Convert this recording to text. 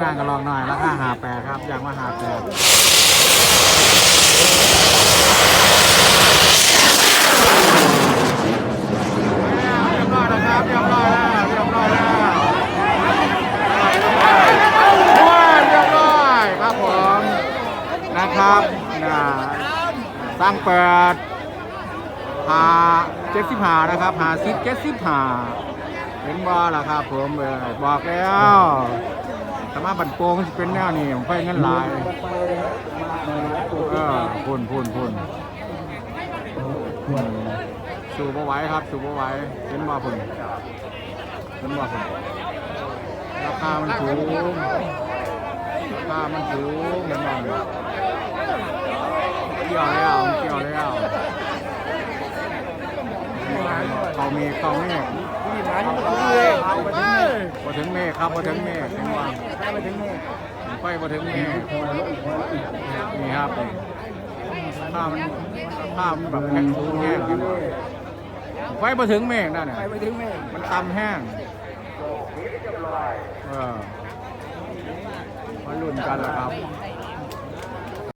งานก็ลองหน่อยราคาหาแปดครับอย่างว่าหาแปดเรียบร้อยแล้วครับเรียบร้อยแล้วเรียบร้อยแล้วเรียบร้อยครับผมนะครับนะสร้างเปิดหาเจ็ดสิบหานะครับหาสิบเจ็ดสิบหาเห็นบ่ล่ะครับผมบอกแล้ว มาบันโปงสิเป็นแนวนี้ผมไปเงินหลายเออพุ่นพุ่นพุ่นสูบเอาไว้ครับ สูบเอาไว้เห็นบ่พุ่นเห็นบ่พุ่นราคามันสูงราคามันสูงเห็นบ่เกี่ยวแล้วเกี่ยวแล้วเขามฆเขาเมฆมีหลานมาเลย พอถึงเมฆครับพอถึงเมฆเห็นบ่ไปถึงเมฆไฟพอถึงเมฆนี่ครับข้ามันข้ามันแบบแข็งสูงแห้งเห็นบ่ไฟพอถึงเมฆนั่นน่ะไปถึงเมฆมันตำแห้งเออมาลุ้นกันแล้วครับ